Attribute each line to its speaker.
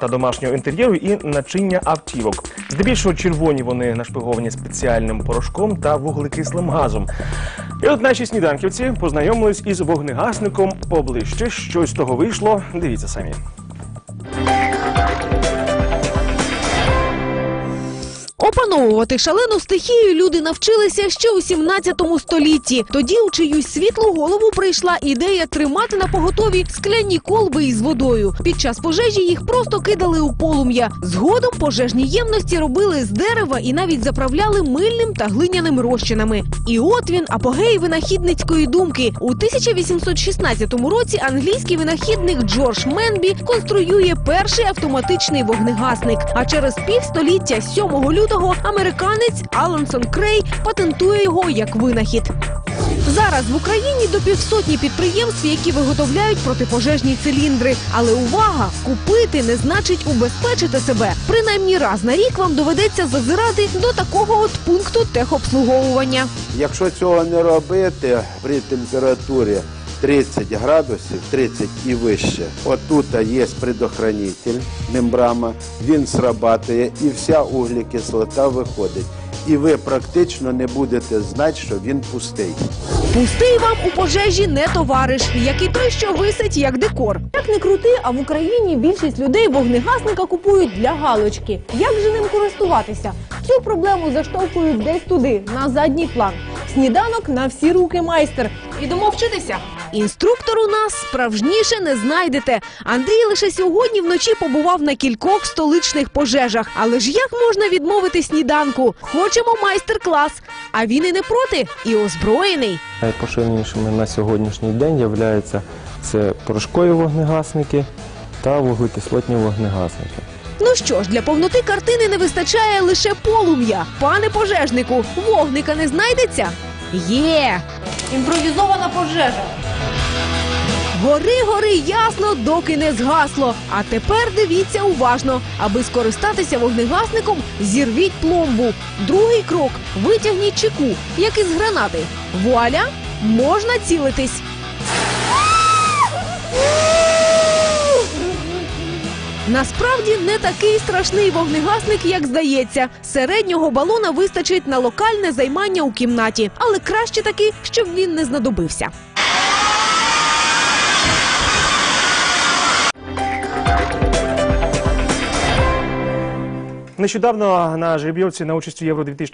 Speaker 1: та домашнього інтер'єру і начиння автівок. Здебільшого червоні вони нашпиговані спеціальним порошком та вуглекислим газом. І от наші сніданківці познайомились із вогнегасником поближче. Щось з того вийшло. Дивіться самі.
Speaker 2: Опановувати шалену стихію люди навчилися ще у 17 столітті. Тоді у чиюсь світлу голову прийшла ідея тримати на поготові скляні колби із водою. Під час пожежі їх просто кидали у полум'я. Згодом пожежні ємності робили з дерева і навіть заправляли мильним та глиняним розчинами. І от він апогей винахідницької думки. У 1816 році англійський винахідник Джордж Менбі конструює перший автоматичний вогнегасник. А через півстоліття, 7 лютого, американець Алансон Крей патентує його як винахід. Зараз в Україні до півсотні підприємств, які виготовляють протипожежні циліндри. Але увага! Купити не значить убезпечити себе. Принаймні раз на рік вам доведеться зазирати до такого от пункту техобслуговування.
Speaker 3: Якщо цього не робити при температурі 30 градусів, 30 і вище, отут є предохранитель, мембрана, він срабатує і вся углекислота виходить. І ви практично не будете знати, що він пустий.
Speaker 2: Пустий вам у пожежі не товариш, як і той, що висить як декор.
Speaker 4: Як не крути, а в Україні більшість людей вогнегасника купують для галочки. Як же ним користуватися? Цю проблему заштовхують десь туди, на задній план. Сніданок на всі руки майстер. Ідемо вчитися.
Speaker 2: Інструктор у нас справжніше не знайдете. Андрій лише сьогодні вночі побував на кількох столичних пожежах. Але ж як можна відмовити сніданку? Хочемо майстер-клас. А він і не проти, і озброєний.
Speaker 5: Найпоширенішими на сьогоднішній день являються це порошкові вогнегасники та вуглекислотні вогнегасники.
Speaker 2: Ну що ж, для повноти картини не вистачає лише полум'я. Пане пожежнику, вогника не знайдеться? Є!
Speaker 4: Імпровізована пожежа.
Speaker 2: Гори, гори ясно, доки не згасло. А тепер дивіться уважно. Аби скористатися вогнегасником, зірвіть пломбу. Другий крок витягніть чеку, як із гранати. Вуаля, можна цілитись. Насправді не такий страшний вогнегасник, як здається. Середнього балона вистачить на локальне займання у кімнаті, але краще таки, щоб він не знадобився.
Speaker 1: Нещодавно на жеребйовці на участь у Євро 2000